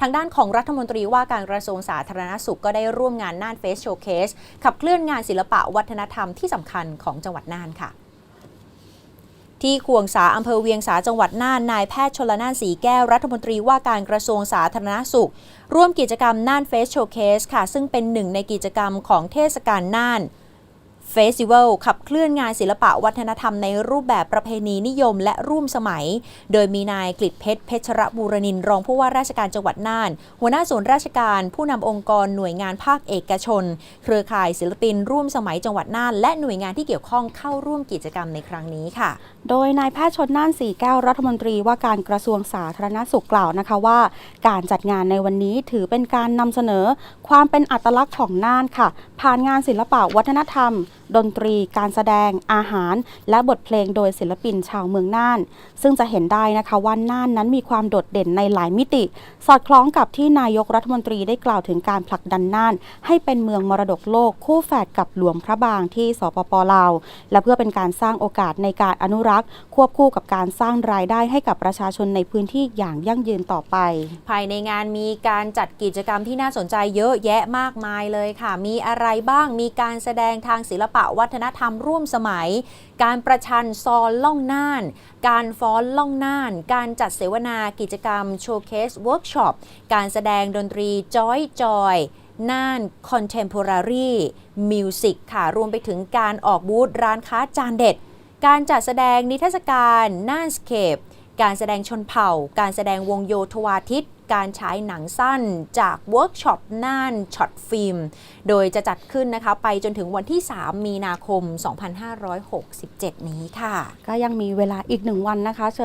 ทางด้านของรัฐมนตรีว่าการกระทรวงสาธารณสุขก็ได้ร่วมงานน่านเฟสโชว์เคสขับเคลื่อนงานศิลปะวัฒนธรรมที่สำคัญของจังหวัดน่านค่ะที่ควงสาอำเภอเวียงสาจังหวัดน่าน นายแพทย์ชลนานสีแก้วรัฐมนตรีว่าการกระทรวงสาธารณสุข ร่วมกิจกรรมน่านเฟสโชว์เคสค่ะ ซึ่งเป็นหนึ่งในกิจกรรมของเทศกาลน่าน เฟสติวัลขับเคลื่อนงานศิลปะวัฒนธรรมในรูปแบบประเพณีนิยมและร่วมสมัย โดยมีนายกฤษเพชรเพชรบูรณินรองผู้ว่าราชการจังหวัดน่าน หัวหน้าส่วนราชการผู้นำองค์กรหน่วยงานภาคเอกชน เครือข่ายศิลปินร่วมสมัยจังหวัดน่าน และหน่วยงานที่เกี่ยวข้องเข้าร่วมกิจกรรมในครั้งนี้ค่ะ โดยนายแพทย์ชนน่านสีแก้วรัฐมนตรีว่าการกระทรวงสาธารณสุขกล่าวนะคะว่า การจัดงานในวันนี้ถือเป็นการนำเสนอ ความเป็นอัตลักษณ์ของน่านค่ะ ผ่านงานศิลปะวัฒนธรรม ดนตรี การแสดง อาหาร และบทเพลงโดยศิลปินชาวเมืองน่าน ซึ่งจะเห็นได้นะคะว่าน่านนั้นมีความโดดเด่นในหลายมิติ สอดคล้องกับที่นายกรัฐมนตรีได้กล่าวถึงการผลักดันน่าน ให้เป็นเมืองมรดกโลกคู่แฝดกับหลวงพระบางที่สปปลาว และเพื่อเป็นการสร้างโอกาสในการอนุรักษ์ ควบคู่กับการสร้างรายได้ให้กับประชาชนในพื้นที่อย่างยั่งยืนต่อไป ภายในงานมีการจัดกิจกรรมที่น่าสนใจเยอะแยะมากมายเลยค่ะ มีอะไรบ้าง มีการแสดงทางศิลปะวัฒนธรรมร่วมสมัย การประชันซอลล่องน่าน การฟ้อนล่องน่าน การจัดเสวนากิจกรรมโชว์เคสเวิร์กช็อป การแสดงดนตรีจอยจอยน่าน Contemporary Music ค่ะ รวมไปถึงการออกบูธร้านค้าจานเด็ด การจัดแสดงนิทรรศการน่านสเคป การแสดงชนเผ่า การแสดงวงโยธวาทิต การฉายหนังสั้นจากเวิร์กช็อปน่านช็อตฟิล์ม โดยจะจัดขึ้นนะคะไปจนถึงวันที่ 3 มีนาคม 2567 นี้ค่ะ ก็ยังมีเวลาอีกหนึ่งวันนะคะ เชิญ